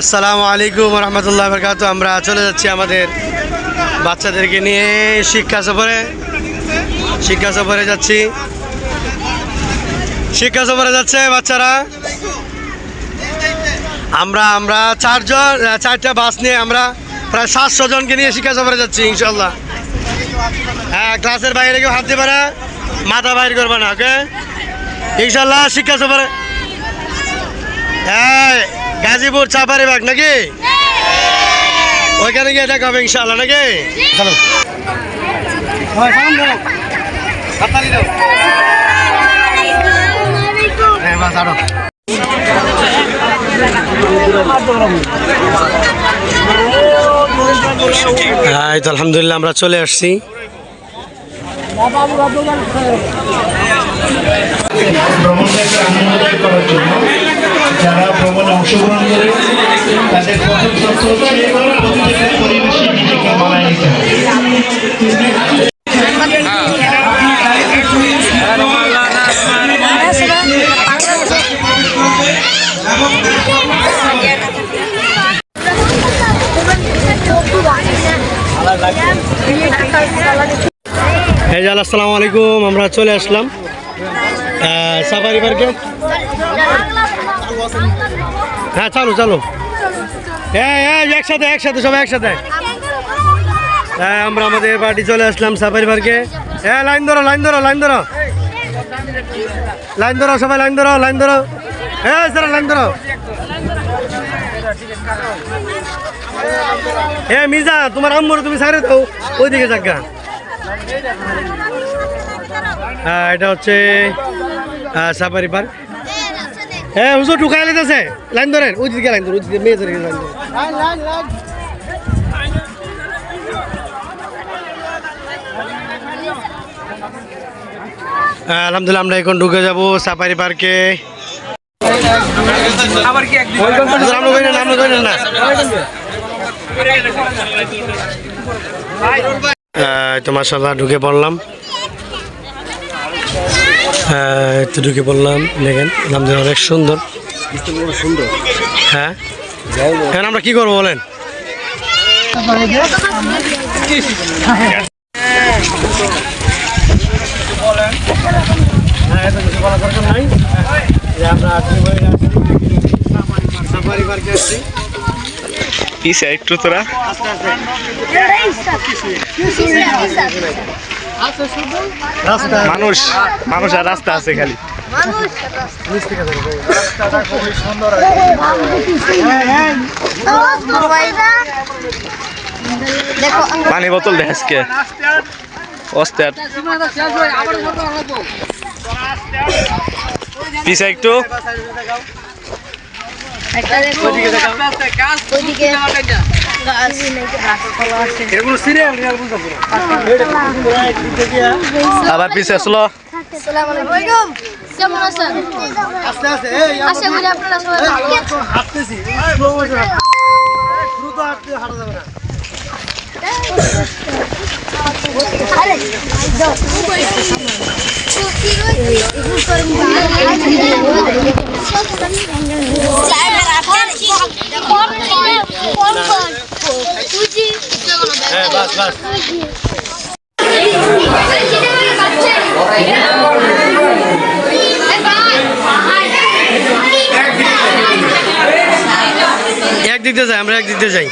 আসসালামু আলাইকুম রহমতুল্লাহ বরকাত আমরা চলে যাচ্ছি আমাদের বাচ্চাদেরকে নিয়ে শিক্ষা সফরে। শিক্ষা সফরে যাচ্ছি। শিক্ষা সফরে যাচ্ছে বাচ্চারা। আমরা আমরা চারজন, চারটা বাস নিয়ে আমরা প্রায় সাতশো জনকে নিয়ে শিক্ষা সফরে যাচ্ছি ইনশাল্লাহ হ্যাঁ ক্লাসের বাইরে কেউ হাত দেবে না মাথা বাইর করবে না ওকে ইনশাল্লাহ শিক্ষা সফরে হ্যাঁ গাজীপুর চাপারি বাগ নাকি? ওইখানে গিয়ে দেখা হবে ইনশাল্লাহ নাকি? চলো হ্যাঁ আলহামদুলিল্লাহ আমরা চলে আসছি। ভ্রমণটাকে আনন্দদায়ক করার জন্য যারা ভ্রমণে অংশগ্রহণ করে তাদের প্রথম তথ্য হচ্ছে প্রতিটা পরিবেশে নিজেকে মানায় নিতে হবে এই যে আসসালামু আলাইকুম। আমরা চলে আসলাম সাফারি পার্কে হ্যাঁ চালু চালু। হ্যাঁ হ্যাঁ একসাথে একসাথে, সবাই একসাথে। হ্যাঁ আমরা আমাদের পার্টি চলে আসলাম সাফারি পার্কে হ্যাঁ লাইন ধরো লাইন ধরো লাইন ধরো। লাইন ধরো, সবাই লাইন ধরো লাইন ধরো। হ্যাঁ স্যার লাইন ধরো। এ, মির্জা, তোমার আম্মুর তুমি সাইরে দাও, ওইদিকে জায়গা হ্যাঁ এটা হচ্ছে সাফারি পার্ক হ্যাঁ হুজুর ঢুকাই লেতেছে লাইন ধরেন ওই দিকে লাইন ধরেন ওই দিকে মেয়ে ধরে লাইন আলহামদুলিল্লাহ আমরা এখন ঢুকে যাব সাফারি পার্কে না না। তো মাসাল্লাহ ঢুকে পড়লাম। তো ঢুকে পড়লাম দেখেন নামদের অনেক সুন্দর। সুন্দর হ্যাঁ আমরা কি করব বলেন? হ্যাঁ, এত কিছু বলার দরকার নাই। যে আমরা পিছে একটু তোরা? মানুষ মানুষ আর রাস্তা আছে খালি। পানি বোতল দেখ আজকে। অস্তে একটু একটা দেখো ওইদিকে এগুলো সিরিয়াল রিয়াল বুঝতে আবার পিছে আসলো। কেমন আছেন আস্তে আস্তে আশা করি আপনারা সবাই ভালো আছেন হাঁটতেছি দ্রুত হাঁটতে হাঁটা যাবে না আরে দাও হ্যাঁ বাস বাস এক দিক দিয়ে যাই আমরা এক দিক দিয়ে যাই।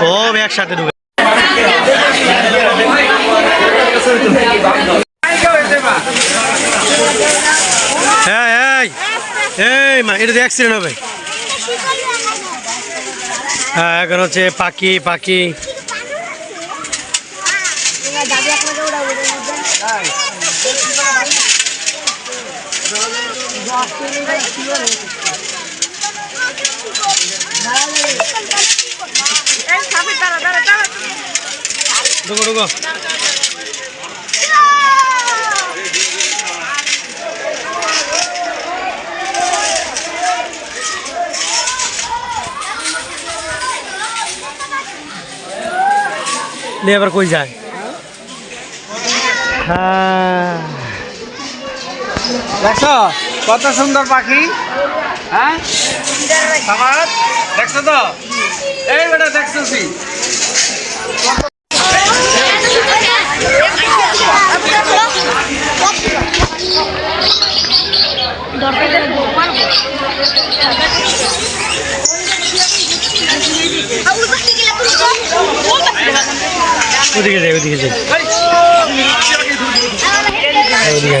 সব একসাথে ঢুকে হ্যাঁ এই মা, এটা তো অ্যাক্সিডেন্ট হবে। হ্যাঁ এখন হচ্ছে পাখি পাখি। ঢুকো ঢুকো। নিয়ে এবার কই যায়? হ্যাঁ। দেখছ? কত সুন্দর পাখি হ্যাঁ? দেখছ তো? এই বেটা দেখছি ওদিকে যাই ওদিকে যাই। ওদিকে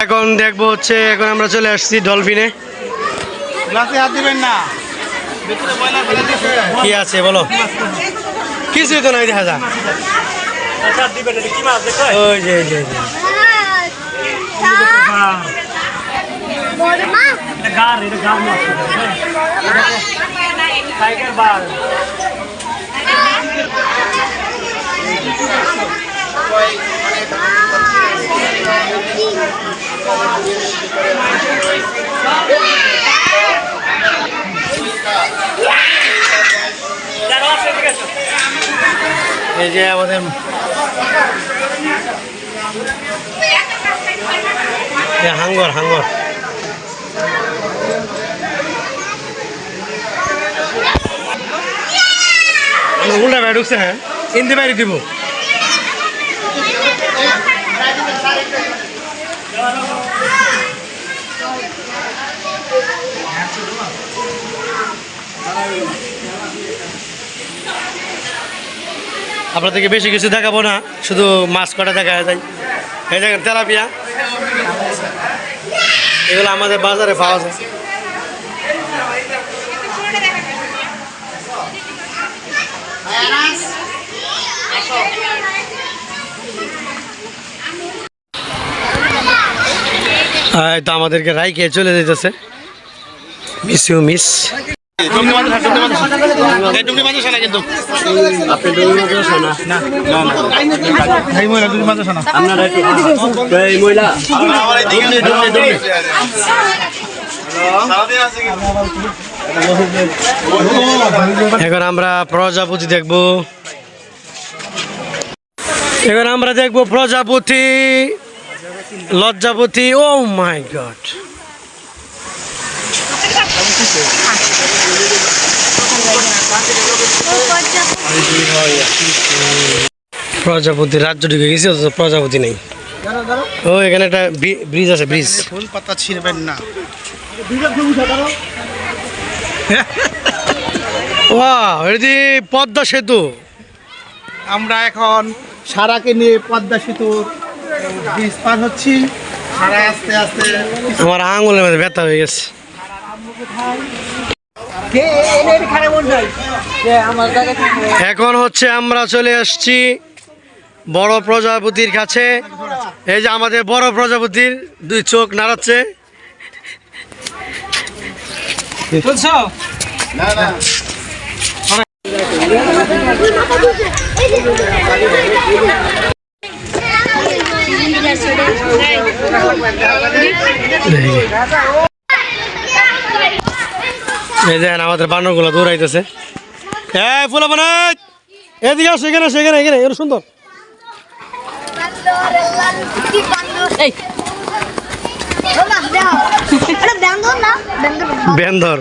এখন দেখব হচ্ছে এখন আমরা চলে আসছি ডলফিনে। গ্লাসে হাত দিবেন না। কি আছে বলো? কিছুই তো নাই দেখা যা ওই যে ওই যে, যে। বড় মা এই যে আমাদের এ হাঙ্গর হাঙ্গর। আমরা উল্টা বাইরে ঢুকছে হ্যাঁ। হিন্দি বাইরে দিব আপনাদেরকে বেশি কিছু দেখাবো না, শুধু মাছ কটা দেখা যায়। এই দেখেন, তেলাপিয়া। এগুলো আমাদের বাজারে পাওয়া যায়। তো আমাদেরকে রাইকে চলে যেতেছে। Miss you, miss. এখন আমরা প্রজাপতি দেখব। এখন আমরা দেখব প্রজাপতি লজ্জাপতি। ও মাই গড প্রজাপতি রাজ্য ঢুকে গেছে অথচ প্রজাপতি নেই। ও এখানে একটা ব্রিজ আছে ব্রিজ ফুল পাতা ছিঁড়বেন না। এটি পদ্মা সেতু। আমরা এখন সারাকে নিয়ে পদ্মা সেতুর ব্রিজ পার হচ্ছি। আস্তে আস্তে আমার আঙুলের মধ্যে ব্যথা হয়ে গেছে। এখন হচ্ছে আমরা চলে আসছি বড় প্রজাপতির কাছে। এই যে আমাদের বড় প্রজাপতির দুই চোখ নাড়াচ্ছে। এই দেখেন আমাদের বানরগুলো দৌড়াইতেছে। হ্যাঁ ফুলা বানাই! এদিকে আসো এখানে আসো এখানে এগুলো সুন্দর। বান্দর।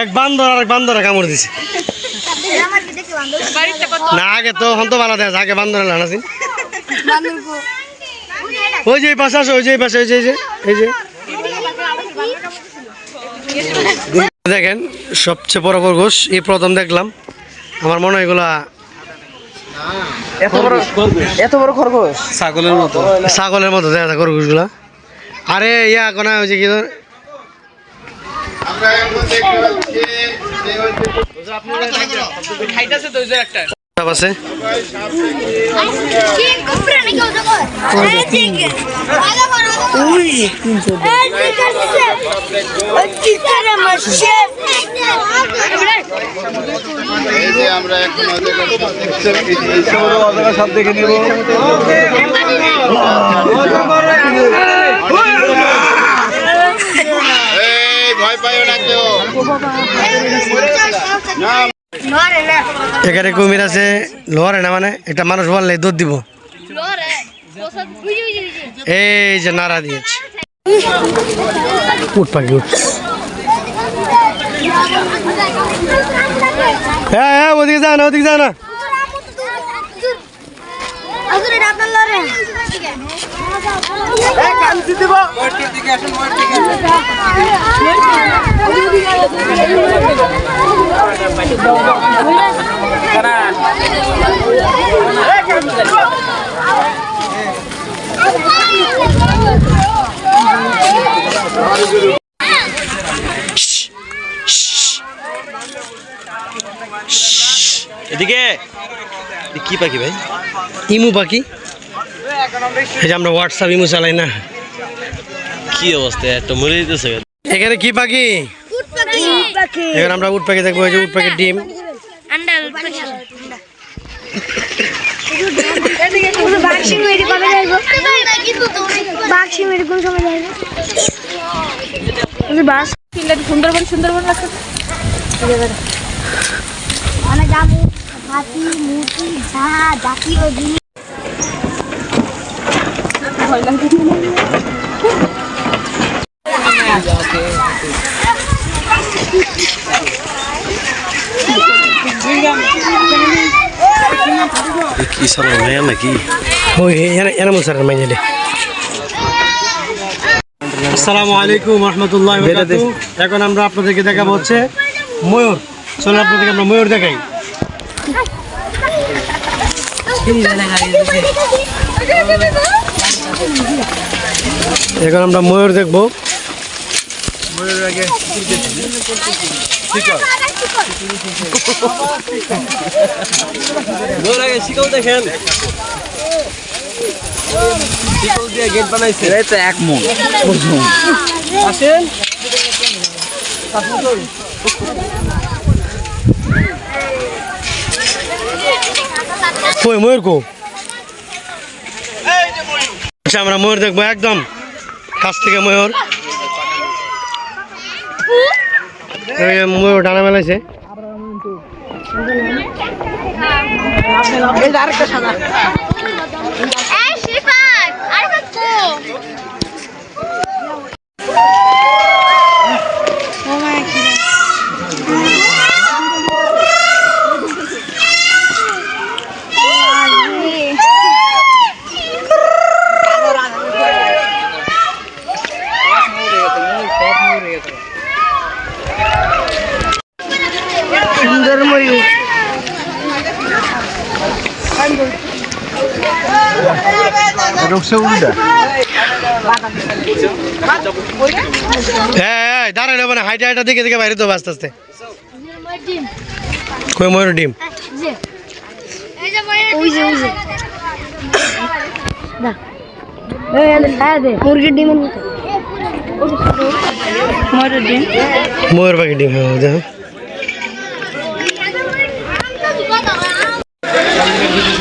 এক বান্দর আর এক বান্দরে কামড় দিছে। না আগে তো হন্ত ভালো দেয় আগে বান্দরে কো ওই যে পাশে আসো ওই যে পাশে ওই যে এই যে। দেখেন সবচেয়ে বড় খরগোশ এই প্রথম দেখলাম। আমার মনে হয় এগুলা এত বড় এত বড় খরগোশ? ছাগলের মতো। ছাগলের মতো দেখা যায় খরগোশগুলা আরে ইয়া কোনা ওই যে কি ধর- খাইতেছে তো ওই যে একটা। সব আছে? চিক কুপরে নাকি ওটা কর এই চিক আগা বড় ওই এই চিক আছে ওই চিক করে মাসে সব দেখে নিব নরে না এখানে কুমির আছে, লোহারে না মানে? একটা মানুষ বললে দুধ দিব। এই যে নাড়া দিয়েছে। উঠ পাখি, উঠ। হ্যাঁ হ্যাঁ ওদিকে যায় না, ওদিকে যায় না। আজরে ডাবল লরে এদিকে। কি পাখি ভাই? ইমু পাখি? এই যে আমরা হোয়াটসঅ্যাপ ইমু চালাই না। কি অবস্থা? একটা মরে দিতেছে এখানে কি পাখি? উট পাখি। পাখি এখানে আমরা উট পাখি দেখব এই যে উট পাখির ডিম। সুন্দরবন সুন্দরবন হাতি মুরগি ঝাড়া জাতীয় জিনিস। কি সারা ভাইয়া নাকি ওই এখানে এনে মাইনে আসসালামু আলাইকুম রহমতুল্লাহ এখন আমরা আপনাদেরকে দেখাবো হচ্ছে ময়ূর। চলো আপনাদেরকে আমরা ময়ূর দেখাই। এখন আমরা ময়ূর দেখব। শিকল দেখেন। শিকল দিয়ে গেট বানাইছে। এই তো এক মন। আসেন। কই ময়ূর কো? আচ্ছা আমরা ময়ূর দেখব একদম কাছ থেকে ময়ূর। ময়ূর ডানা মেলাইছে। এই ঢুকছে উল্টা হ্যাঁ হ্যাঁ দাঁড়ায় নেব না হাইটে হাইটা দিকে দিকে বাইরে তো আস্তে আস্তে। কই ময়ূর ডিম? মুরগির ডিম ময়ূর পাখি ডিম হ্যাঁ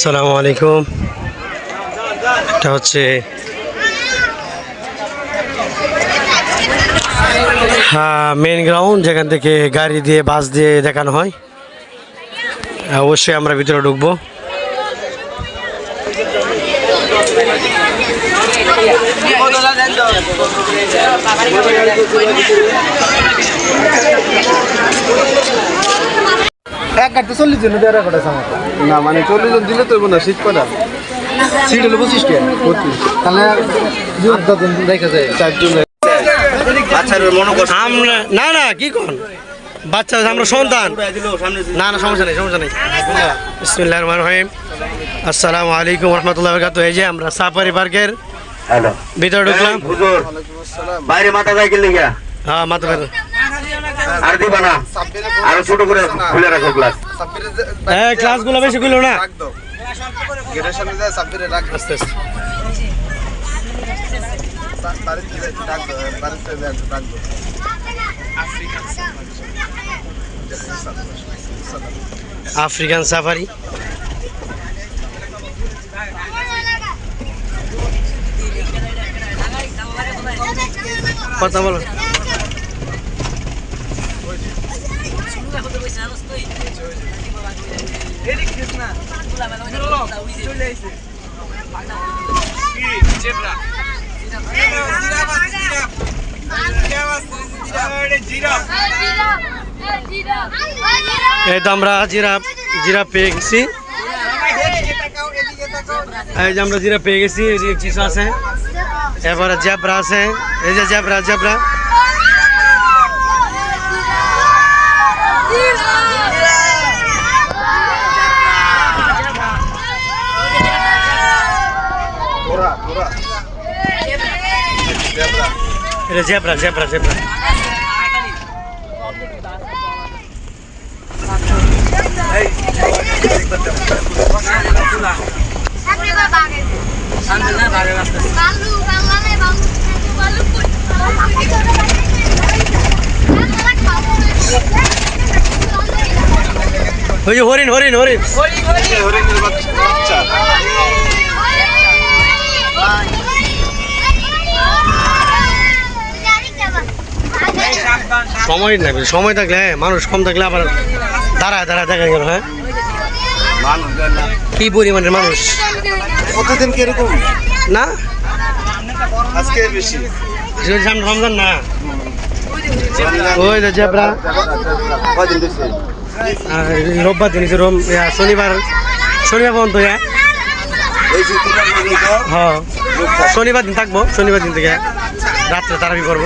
আসসালামু আলাইকুম। এটা হচ্ছে হ্যাঁ মেন গ্রাউন্ড যেখান থেকে গাড়ি দিয়ে বাস দিয়ে দেখানো হয়। অবশ্যই আমরা ভিতরে ঢুকবো। এক গাড়িতে চল্লিশ জন দেওয়ার আছে আমার না মানে চল্লিশ জন দিলে তো না শীত কটা সিট হলো পঁচিশ টাকা পঁচিশ। তাহলে দশজন রেখে যায়। চারজন আমরা না না কি কোন? বাচ্চা আমরা সন্তান। না না সমস্যা নেই সমস্যা নেই। বিসমিল্লাহ রহমান রহিম। আসসালামু আলাইকুম রহমতুল্লাহ বরকাত এই যে আমরা সাফারি পার্কের ভিতরে ঢুকলাম। বাইরে মাথা সাইকেল হ্যাঁ মাথা আর না। আর ছোট করে খুলে রাখো গ্লাস এই ক্লাসগুলো বেশি গুলো না। African safari. কথা বলো। এই তো আমরা জিরাফ জিরাফ পেয়ে গেছি। এই যে আমরা জিরাফ পেয়ে গেছি, এই যে কিছু আছে। এরপরে জেব্রা আছে। এই যে জেব্রা। জেব্রা এটা জেব্রা জেব্রা জেব্রা ওই যে হরিণ হরিণ হরিণ সময় নাই সময় থাকলে হ্যাঁ, মানুষ কম থাকলে আবার দাঁড়ায় দাঁড়ায় দেখা গেল হ্যাঁ? কি পরিমাণের মানুষ? প্রতিদিন কীরকম না? আজকে বেশি। রমজান না? ওই জেব্রা। রোববার দিন রোম শনিবার শনিবার পর্যন্ত হ্যাঁ? শনিবার দিন থাকব শনিবার দিন থেকে রাত্রে তারাবি করব।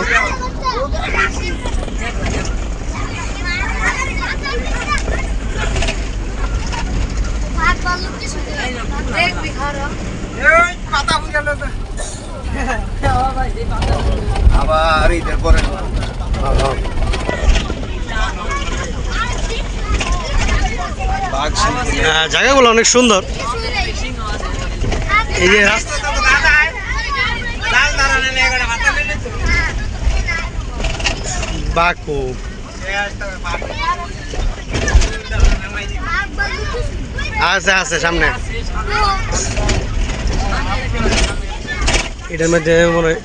আবার ঈদের পরে। আহ, জায়গাগুলো অনেক সুন্দর। এই যে রাস্তা বাকু। আছে আছে সামনে। এটার মধ্যে মনে হয়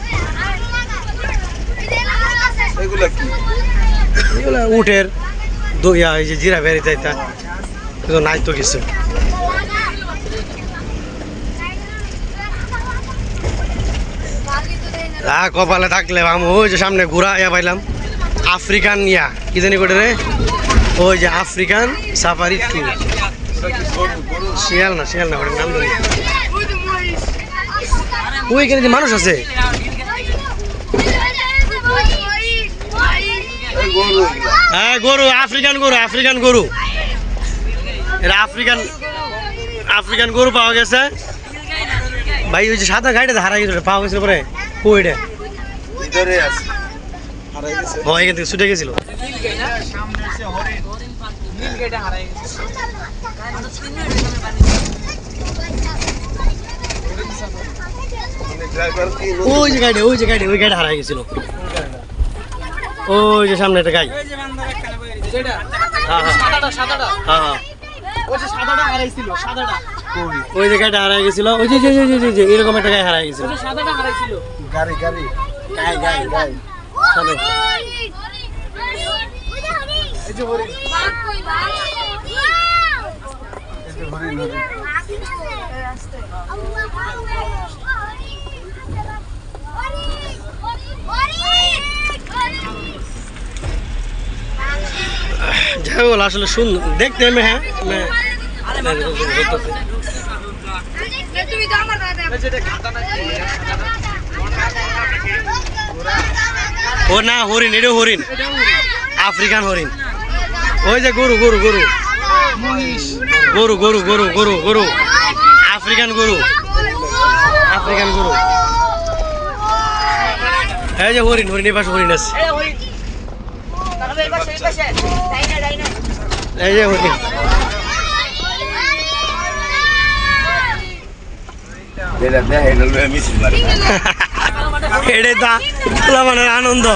এগুলো কি? দইয়া এই যে জিরা বেরিয়ে যাইতা কিন্তু নাই তো কিছু। আ কপালে থাকলে আমি ওই যে সামনে ঘুরা ইয়া পাইলাম। আফ্রিকান ইয়া কি জানি করে রে ওই যে আফ্রিকান সাফারি ট্যুর শিয়াল না শিয়াল না ওটার নাম জানি ওইখানে যে মানুষ আছে? হ্যাঁ গরু আফ্রিকান গরু আফ্রিকান গরু। এটা আফ্রিকান আফ্রিকান গরু পাওয়া গেছে। ভাই ওই যে সাদা গাড়িটা হারা গেছিল পাওয়া গেছিল পরে? কইটা ও এখান থেকে ছুটে গেছিল। ওই যে গাড়ি ওই যে গাড়ি ওই গাড়ি হারা গেছিল। ওই যে সামনে একটা গাড়ি। হ্যাঁ হ্যাঁ। হ্যাঁ হ্যাঁ ওই যে গাড়িটা হারাই গেছিল। ওই যে যে যে যে যে যে এরকম একটা গাড়ি হারাই গেছিল। গাড়ি গাড়ি। গাই গাই সাদা। যাই বল আসলে সুন্দর। দেখতে আমি হ্যাঁ? ও না, হরিণ এটা হরিণ। আফ্রিকান হরিণ। ওই যে গরু গরু গরু। গরু গরু গরু গরু গরু। আফ্রিকান গরু। আফ্রিকান গরু। এই যে হরিণ, হরিণের পাশে হরিণ আছে। এই যে হরিণ। মানে আনন্দ।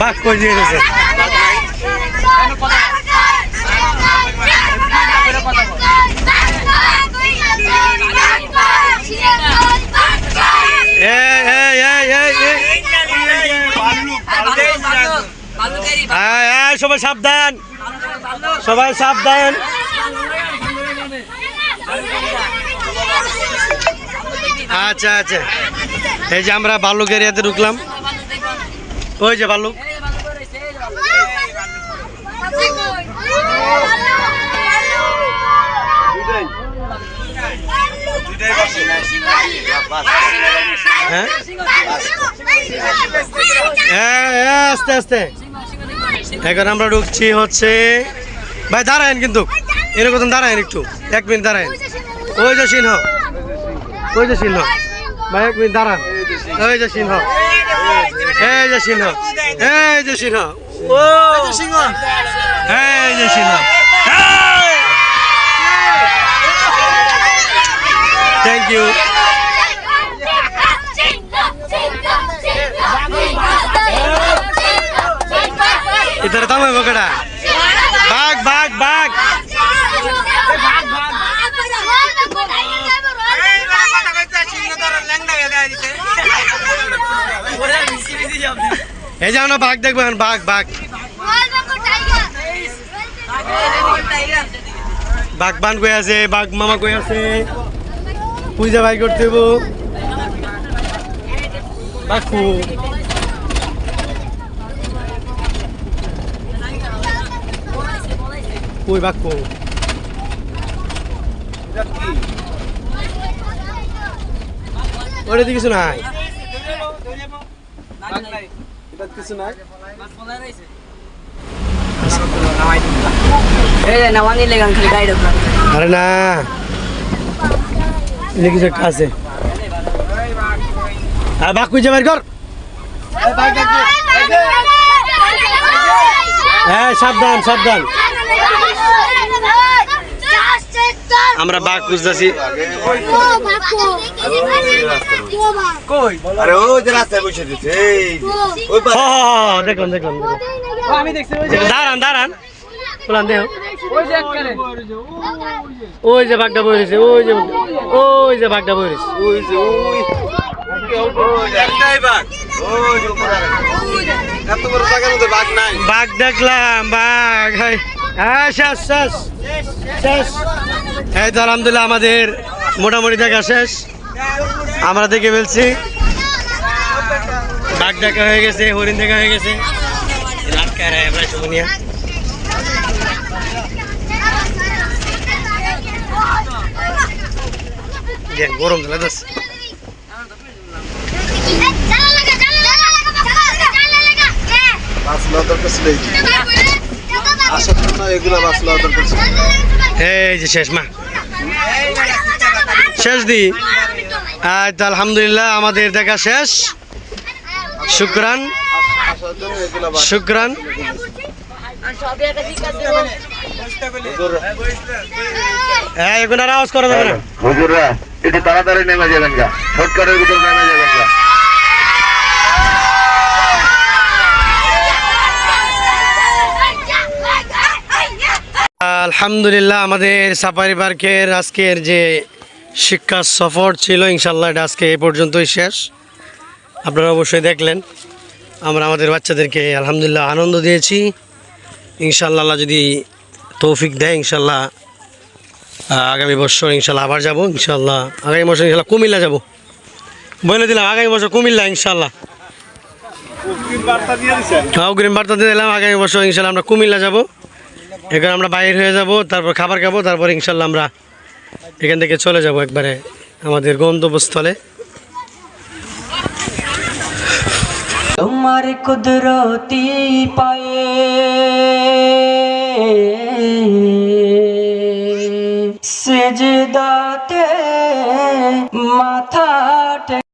বাঘ করে দিয়ে গেছে? সবাই সাবধান। সবাই সাবধান। আচ্ছা আচ্ছা। এই যে আমরা বালুক এরিয়াতে ঢুকলাম। ওই যে বালুক। হ্যাঁ আস্তে আস্তে এখন আমরা ঢুকছি হচ্ছে ভাই, দাঁড়ায়েন কিন্তু। এরকম দাঁড়ায়েন একটু। এক মিনিট দাঁড়ায়েন। ওই যে সিংহ। ওই যে সিংহ। ভাই, এক মিনিট দাঁড়ান। ওই যে সিংহ। এই যে সিংহ। এই যে সিংহ। সিংহ এই যে সিংহ থ্যাংক ইউ मैं पकड़ा भाग भाग भाग। এই যাও না বাঘ দেখবেন বাঘ বাঘ বাঘ বান কই আছে বাঘ মামা কই আছে। পূজা ভাই করতে হইব বাঘু কই ওটা কিছু নাই? কিছু নাই। আরে না। কিছু একটা আছে। আর বাঘ খুঁজে বের কর। হ্যাঁ সাবধান সাবধান। আমরা বাঘ খুঁজতেছি। আরে ও যে রাস্তায় বসে দিচ্ছে দেখলাম দেখলাম। দাঁড়ান দাঁড়ান। বলান দেহ ওই যে বাঘটা বই রয়েছে ওই যে ওই যে বাঘটা বই রয়েছে। ওই যে ওই। ওই যে একটাই বাঘ। দেখলাম বাঘ। হ্যাঁ শেষ শেষ। শেষ। এই তো আলহামদুলিল্লাহ আমাদের মোটামুটি দেখা শেষ। আমরা দেখে ফেলছি। বাঘ দেখা হয়ে গেছে হরিণ দেখা হয়ে গেছে। রাত আমরা দেখ গরম দিলে দোষ এই যে। শেষ মা শেষ দি আজ আলহামদুলিল্লাহ আমাদের দেখা শেষ শুক্রান শুক্রান হ্যাঁ এখন আর আওয়াজ করা যাবে না। হুজুররা একটু তাড়াতাড়ি নেমে যাবেন গা। শর্টকাটের ভিতর নেমে যাবেন গা। আলহামদুলিল্লাহ আমাদের সাফারি পার্কের আজকের যে শিক্ষা সফর ছিল ইনশাল্লাহ এটা আজকে এ পর্যন্তই শেষ। আপনারা অবশ্যই দেখলেন। আমরা আমাদের বাচ্চাদেরকে আলহামদুলিল্লাহ আনন্দ দিয়েছি। ইনশাল্লাহ যদি তৌফিক দেয় ইনশাল্লাহ আগামী বছর ইনশাল্লাহ আবার যাব ইনশাল্লাহ আগামী বছর ইনশাল্লাহ কুমিল্লা যাব। বলে দিলাম আগামী বছর কুমিল্লা ইনশাল্লাহ হ্যাঁ, অগ্রিম বার্তা দিয়ে দিলাম আগামী বছর ইনশাল্লাহ আমরা কুমিল্লা যাব। এখানে আমরা বাইর হয়ে যাব তারপর খাবার খাব তারপর ইনশাল্লাহ আমরা এখান থেকে চলে যাব একবারে আমাদের গন্তব্যস্থলে। তোমার কুদরতি পায়ে। সেজদাতে মাথা